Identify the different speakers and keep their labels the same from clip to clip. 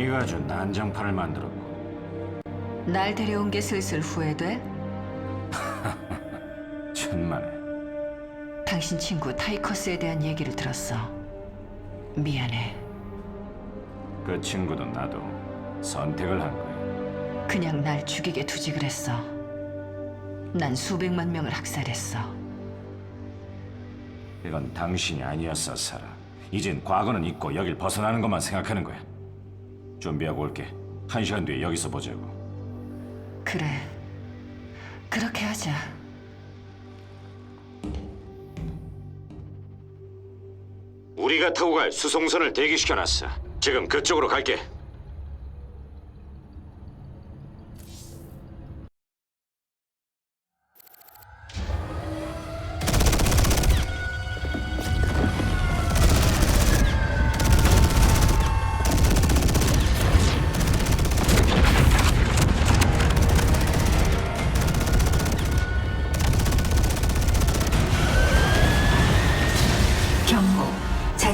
Speaker 1: 네가 아주 난장판을 만들었고
Speaker 2: 날 데려온 게 슬슬 후회돼?
Speaker 1: 천만에
Speaker 2: 당신 친구 타이커스에 대한 얘기를 들었어. 미안해.
Speaker 1: 그 친구도 나도 선택을 한 거야.
Speaker 2: 그냥 날 죽이게 두지 그랬어. 난 수백만 명을 학살했어.
Speaker 1: 이건 당신이 아니었어, 사라. 이젠 과거는 잊고 여길 벗어나는 것만 생각하는 거야. 준비하고 올게. 한 시간 뒤에 여기서 보자고.
Speaker 2: 그래. 그렇게 하자.
Speaker 1: 우리가 타고 갈 수송선을 대기시켜놨어. 지금 그쪽으로 갈게.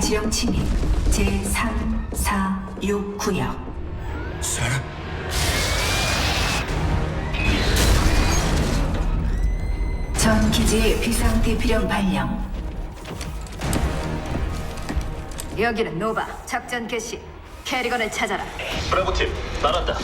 Speaker 3: 자치령 침입, 제3, 4, 6 구역.
Speaker 1: 사라?
Speaker 3: 전 기지의 비상 대피령 발령.
Speaker 2: 여기는 노바. 작전 개시. 캐리건을 찾아라.
Speaker 4: 브라보팀 나란다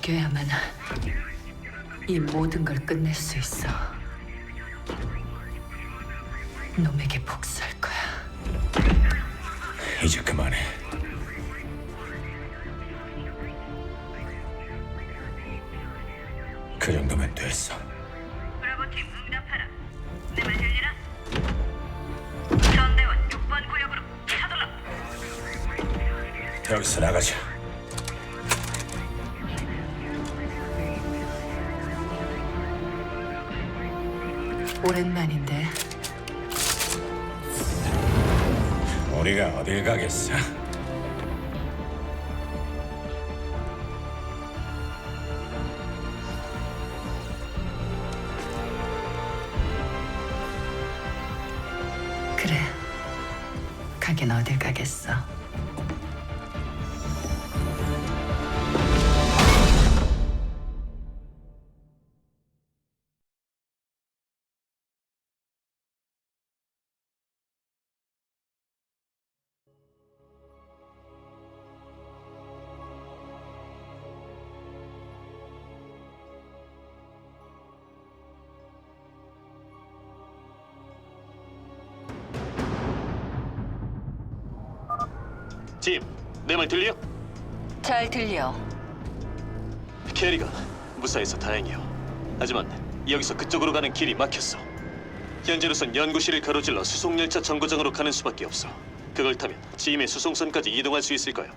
Speaker 2: 죽여야만 이 모든 걸 끝낼 수 있어. 놈에게 복수할 거야.
Speaker 1: 이제 그만해. 그 정도면 됐어.
Speaker 5: 브라보팀 응답하라. 내 말 들리나? 전대원 6번 구역으로 차돌라.
Speaker 1: 여기서 나가자.
Speaker 2: 오랜만인데
Speaker 1: 우리가 어딜 가겠어?
Speaker 2: 그래. 가긴 어딜 가겠어.
Speaker 4: 팀내말 들려?
Speaker 2: 잘 들려.
Speaker 4: 캐리가 무사해서 다행이요 하지만 여기서 그쪽으로 가는 길이 막혔어 현재로선 연구실을 가로질러 수송열차 정거장으로 가는 수밖에 없어 그걸 타면 지임의 수송선까지 이동할 수 있을 거야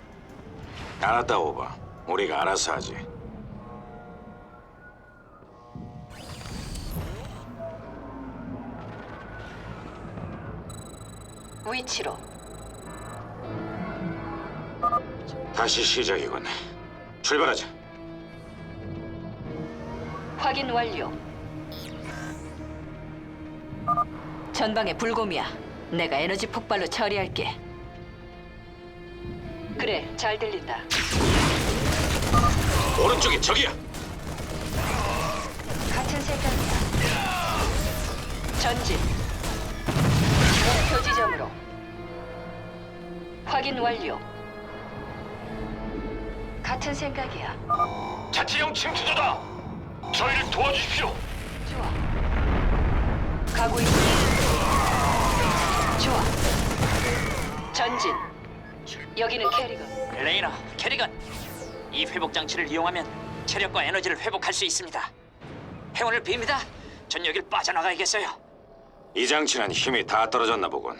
Speaker 1: 알았다, 오버. 우리가 알아서 하지.
Speaker 2: 위치로.
Speaker 1: 다시 시작이군. 출발하자.
Speaker 2: 확인 완료. 전방에 불곰이야. 내가 에너지 폭발로 처리할게. 그래, 잘 들린다.
Speaker 1: 오른쪽에 적이야.
Speaker 2: 같은 생각이야. 전진. 목표 지점으로. 확인 완료. 같은 생각이야.
Speaker 4: 자치령 침투조다 저희를 도와주십시오
Speaker 2: 좋아. 가고 있어. 좋아. 전진. 여기는 캐리건.
Speaker 6: 레이너, 캐리건. 이 회복 장치를 이용하면 체력과 에너지를 회복할 수 있습니다. 행운을 빕니다. 전 여길 빠져나가야겠어요.
Speaker 1: 이 장치는 힘이 다 떨어졌나 보군.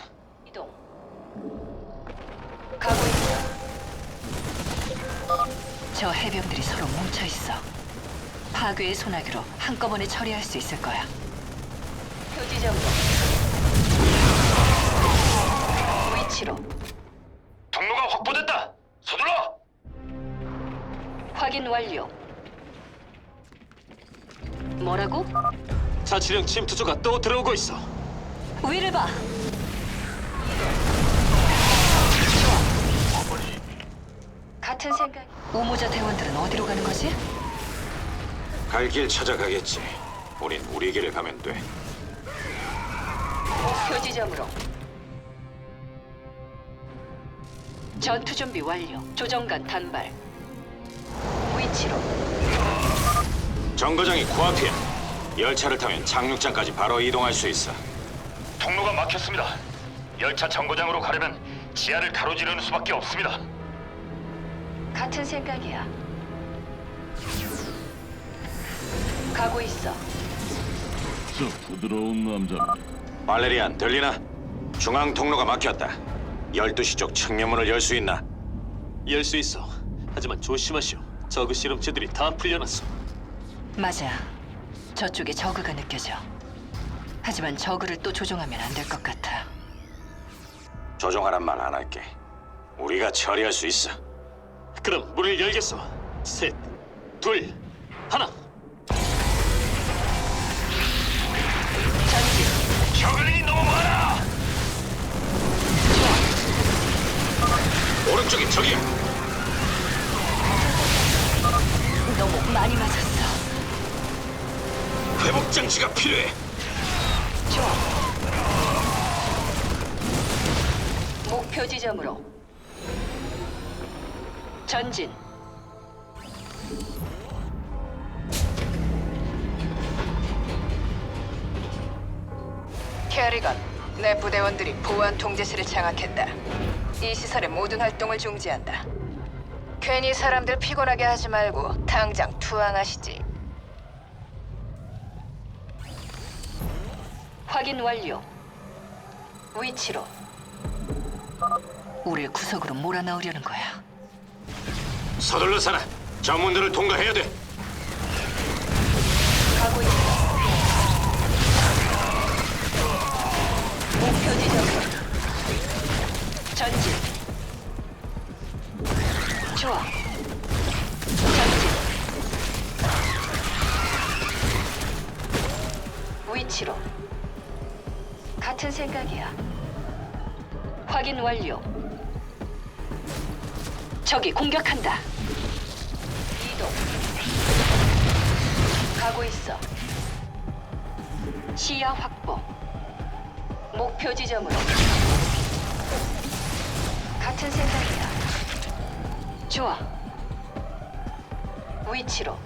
Speaker 2: 저 해병들이 서로 뭉쳐 있어. 파괴의 소나기로 한꺼번에 처리할 수 있을 거야. 표지점으로. 위치로
Speaker 4: 통로가 확보됐다. 서둘러.
Speaker 2: 확인 완료. 뭐라고?
Speaker 4: 자치령 침투조가 또 들어오고 있어.
Speaker 2: 위를 봐. 같은 생각. 우모자 대원들은 어디로 가는 거지?
Speaker 1: 갈 길 찾아가겠지. 우린 우리 길을 가면 돼.
Speaker 2: 목표 지점으로. 전투 준비 완료. 조정관 단발. 위치로.
Speaker 1: 정거장이 코앞이야. 열차를 타면 착륙장까지 바로 이동할 수 있어.
Speaker 7: 통로가 막혔습니다. 열차 정거장으로 가려면 지하를 가로지르는 수밖에 없습니다.
Speaker 2: 같은 생각이야. 가고 있어.
Speaker 8: 저 부드러운 남자
Speaker 1: 발레리안 들리나? 중앙 통로가 막혔다. 12시 쪽 측면문을 열 수 있나?
Speaker 4: 열 수 있어. 하지만 조심하시오. 저그 실험체들이 다 풀려났어.
Speaker 2: 맞아. 저쪽에 저그가 느껴져. 하지만 저그를 또 조종하면 안 될 것 같아.
Speaker 1: 조종하란 말 안 할게. 우리가 처리할 수 있어.
Speaker 4: 그럼 문을 열겠어. 셋, 둘, 하나.
Speaker 2: 전진.
Speaker 7: 저글링이 너무 많아!
Speaker 1: 오른쪽에 저기야.
Speaker 2: 너무 많이 맞았어.
Speaker 1: 회복 장치가 필요해.
Speaker 9: 보안 통제실을 장악했다. 이 시설의 모든 활동을 중지한다. 괜히 사람들 피곤하게 하지 말고 당장 투항하시지.
Speaker 2: 확인 완료. 위치로. 우릴 구석으로 몰아넣으려는 거야.
Speaker 1: 서둘러 살아. 전문들을 통과해야 돼.
Speaker 2: 전진. 좋아. 전진. 위치로. 같은 생각이야. 확인 완료. 적이 공격한다. 이동. 가고 있어. 시야 확보. 목표 지점으로. 같은 생각이야. 좋아. 위치로.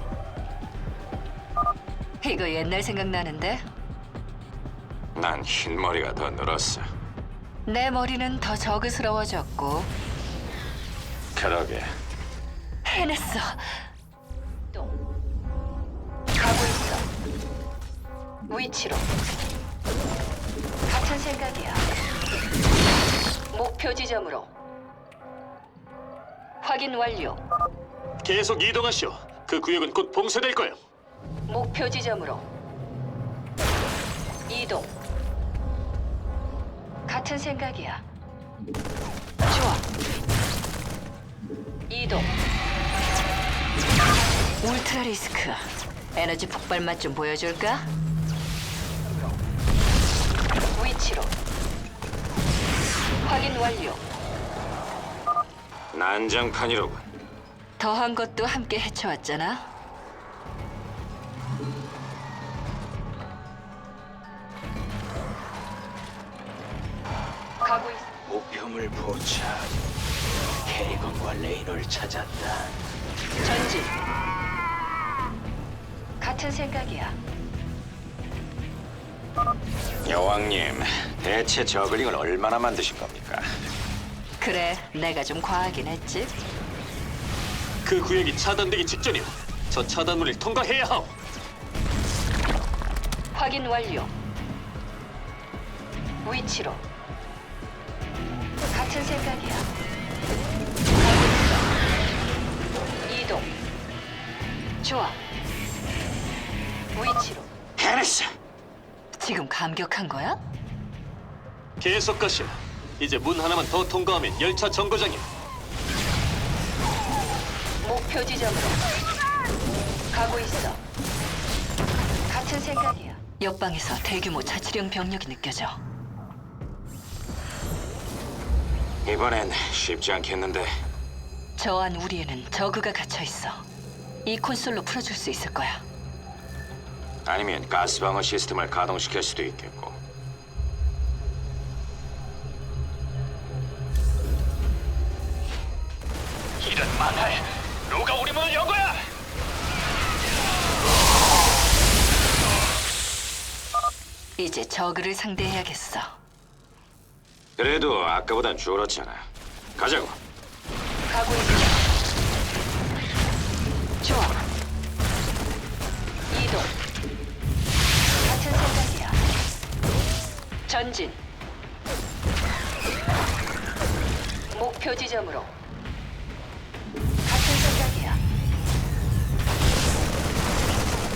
Speaker 2: 이거 옛날 생각나는데?
Speaker 1: 난 흰머리가 더 늘었어.
Speaker 2: 내 머리는 더 저그스러워졌고
Speaker 1: 그러게.
Speaker 2: 해냈어. 또 가고 있어. 위치로. 같은 생각이야. 목표 지점으로. 확인 완료.
Speaker 4: 계속 이동하시오. 그 구역은 곧 봉쇄될 거야.
Speaker 2: 목표 지점으로. 이동. 같은 생각이야. 좋아. 이동. 울트라 리스크. 에너지 폭발 맛 좀 보여줄까? 위치로. 확인 완료.
Speaker 1: 난장판이로군.
Speaker 2: 더한 것도 함께 헤쳐왔잖아. 가고 있어.
Speaker 6: 목표물 포착. 캐리건과 레이너를 찾았다.
Speaker 2: 전진. 같은 생각이야.
Speaker 1: 여왕님, 대체 저글링을 얼마나 만드신 겁니까?
Speaker 2: 그 그래, 내가 좀 과하긴 했지.
Speaker 4: 그 구역이 차단되기 직전이오. 저 차단문을 통과해야 하오.
Speaker 2: 확인 완료. 위치로. 같은 생각이야. 가고 있어. 이동. 좋아. 위치로.
Speaker 1: 해냈어.
Speaker 2: 지금 감격한 거야?
Speaker 4: 계속 가시오. 이제 문 하나만 더 통과하면 열차 정거장이오.
Speaker 2: 목표 지점으로. 가고 있어. 같은 생각이야. 옆방에서 대규모 자치령 병력이 느껴져.
Speaker 1: 이번엔 쉽지 않겠는데.
Speaker 2: 저안 우리에는 저그가 갇혀 있어. 이 콘솔로 풀어줄 수 있을 거야.
Speaker 1: 아니면 가스방어 시스템을 가동시킬 수도 있겠고.
Speaker 2: 이제 저그를 상대해야겠어.
Speaker 1: 그래도 아까보단 줄었잖아. 가자고.
Speaker 2: 가고 있어. 좋아. 이동. 같은 생각이야. 전진. 목표 지점으로. 같은 생각이야.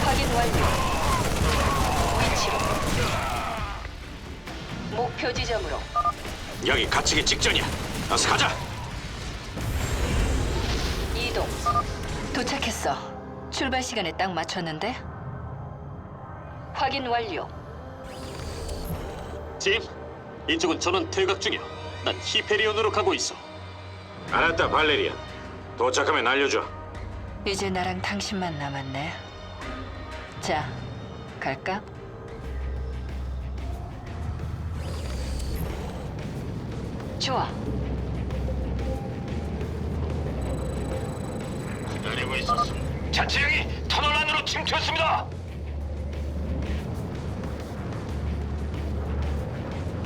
Speaker 2: 확인 완료. 목표 지점으로.
Speaker 1: 여기 갇히기 직전이야. 어서 가자.
Speaker 2: 이동. 도착했어. 출발 시간에 딱 맞췄는데. 확인 완료.
Speaker 4: 짐, 이쪽은 전원 퇴각 중이오. 난 히페리온으로 가고 있어.
Speaker 1: 알았다, 발레리안. 도착하면 알려줘.
Speaker 2: 이제 나랑 당신만 남았네. 자, 갈까? 좋아.
Speaker 7: 기다리고 있었어. 자치령이 터널 안으로 침투했습니다.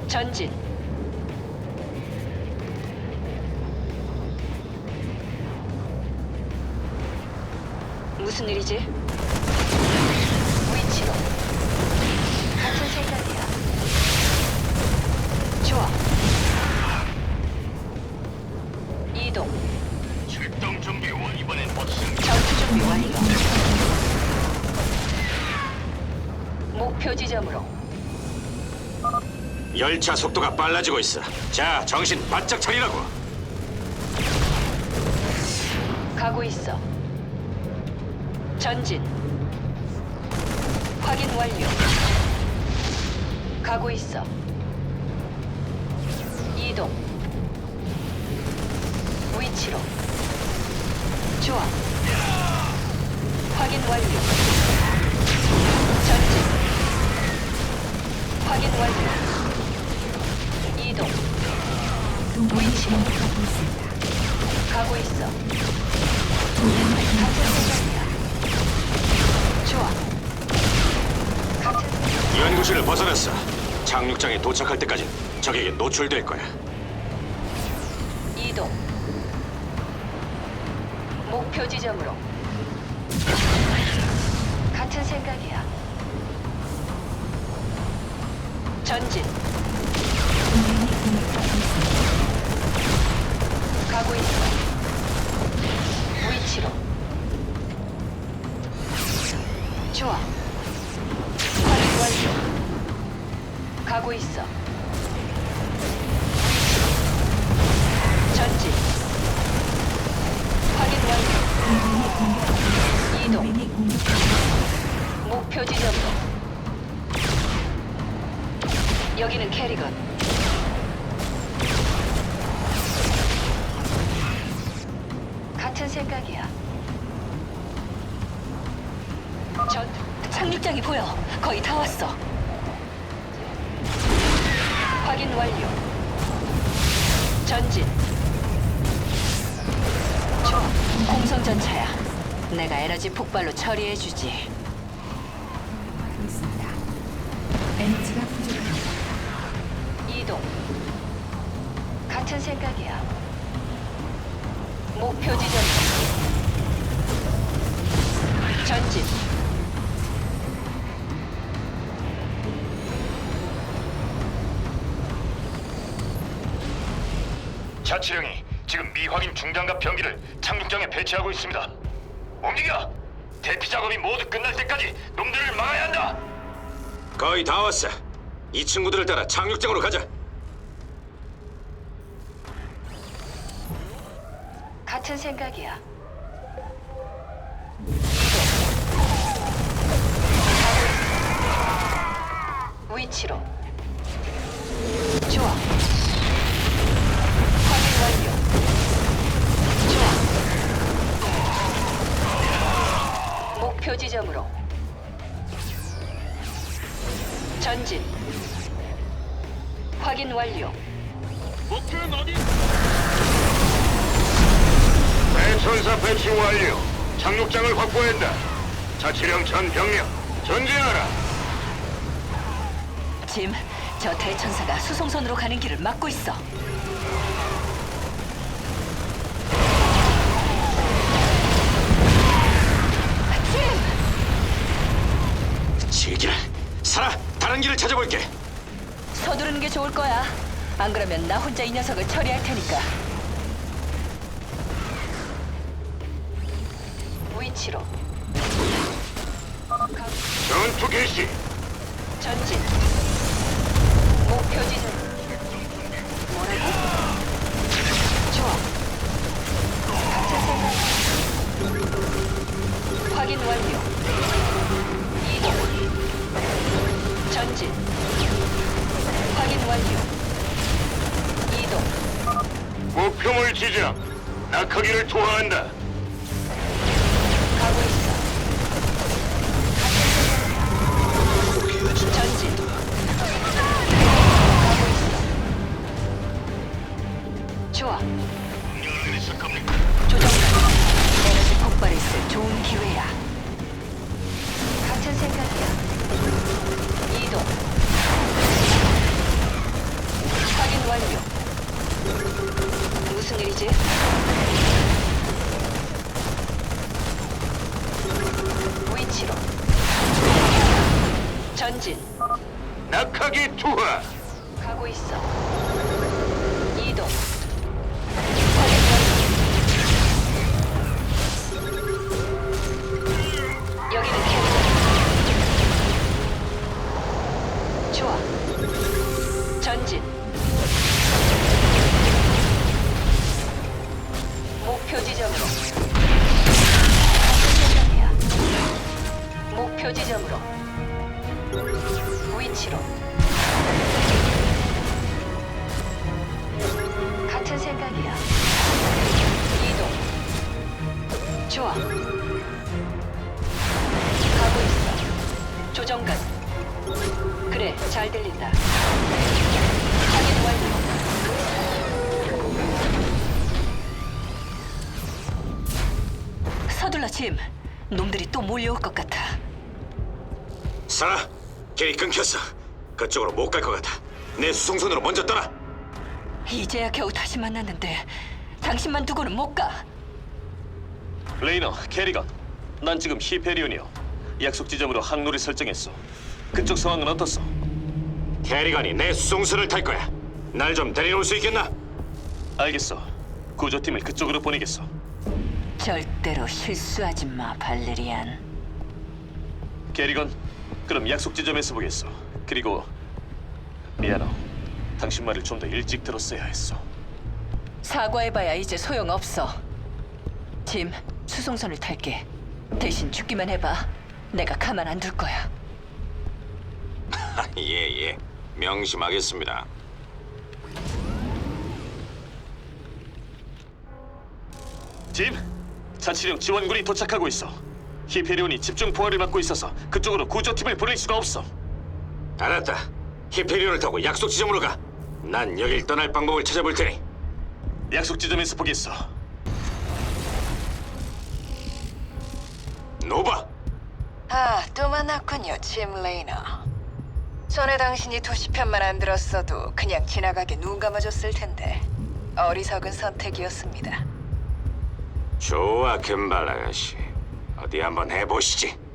Speaker 2: 전진. 무슨 일이지?
Speaker 1: 열차 속도가 빨라지고 있어. 자, 정신 바짝 차리라고.
Speaker 2: 가고 있어. 전진. 확인 완료. 가고 있어. 이동. 위치로. 좋아. 확인 완료. 전진. 확인 완료. 이동.
Speaker 3: 동맹이 공격받고 있습니다.
Speaker 2: 가고 있어. 같은 생각이야. 좋아. 같은 생각.
Speaker 1: 연구실을 벗어났어. 착륙장에 도착할 때까지 적에게 노출될 거야.
Speaker 2: 이동. 목표 지점으로. 같은 생각이야. 전진. 가고 있어. 위치로. 좋아. 확인 완료. 가고 있어. 위치로. 전진. 확인 완료. 이동.
Speaker 3: 있습니다.
Speaker 2: 목표 지점으로. 여기는 캐리건. 전 착륙장이 보여. 거의 다 왔어. 확인 완료. 전진. 좋아. 공성 전차야. 내가 에너지 폭발로 처리해 주지.
Speaker 3: 하고 있습니다. 에너지가 부족합니다.
Speaker 2: 이동. 같은 같은 생각이야. 목표 지점. 전진.
Speaker 7: 자치령이 지금 미확인 중장갑 병기를 착륙장에 배치하고 있습니다. 움직여! 대피 작업이 모두 끝날 때까지 놈들을 막아야 한다.
Speaker 1: 거의 다 왔어. 이 친구들을 따라 착륙장으로 가자.
Speaker 2: 같은 생각이야. 위치로. 좋아. 확인 완료. 좋아. 목표 지점으로. 전진. 확인 완료.
Speaker 7: 대천사 배치 완료. 착륙장을 확보한다. 자치령 전 병력 전진하라.
Speaker 2: 짐, 저 대천사가 수송선으로 가는 길을 막고 있어.
Speaker 1: 지기라. 살아. 다른 길을 찾아볼게.
Speaker 2: 서두르는 게 좋을 거야. 안 그러면 나 혼자 이 녀석을 처리할 테니까. 위치로.
Speaker 7: 전투 개시.
Speaker 2: 전진. 목표 지점. 뭐라고? 좋아. 같은 생각. 확인 완료. 전진. 확인 완료. 이동.
Speaker 7: 목표물 지정. 낙하기를 투하한다.
Speaker 2: 짐. 놈들이 또 몰려올 것 같아.
Speaker 1: 살아. 길이 끊겼어. 그쪽으로 못 갈 것 같아. 내 수송선으로 먼저 떠나.
Speaker 2: 이제야 겨우 다시 만났는데 당신만 두고는 못 가.
Speaker 4: 레이너, 캐리건. 난 지금 히페리온이요. 약속 지점으로 항로를 설정했어. 그쪽 상황은 어떻소?
Speaker 1: 캐리건이 내 수송선을 탈 거야. 날 좀 데려올 수 있겠나?
Speaker 4: 알겠어. 구조팀을 그쪽으로 보내겠어.
Speaker 2: 절대 로 실수하지 마, 발레리안.
Speaker 4: 캐리건, 그럼 약속 지점에서 보겠어. 그리고 미안해. 당신 말을 좀 더 일찍 들었어야 했어.
Speaker 2: 사과해봐야 이제 소용없어. 짐, 수송선을 탈게. 대신 죽기만 해봐. 내가 가만 안 둘 거야.
Speaker 1: 예, 예. 명심하겠습니다.
Speaker 4: 짐, 자치령 지원군이 도착하고 있어. 히페리온이 집중 포화를 받고 있어서 그쪽으로 구조팀을 보낼 수가 없어.
Speaker 1: 알았다. 히페리온을 타고 약속 지점으로 가. 난 여길 떠날 방법을 찾아볼 테니.
Speaker 4: 약속 지점에서 보겠어.
Speaker 1: 노바.
Speaker 9: 아, 또 만났군요, 짐 레이너. 전에 당신이 도시편만 안 들었어도 그냥 지나가게 눈 감아줬을 텐데. 어리석은 선택이었습니다.
Speaker 1: 좋아, 금발 아가씨. 어디 한번 해보시지.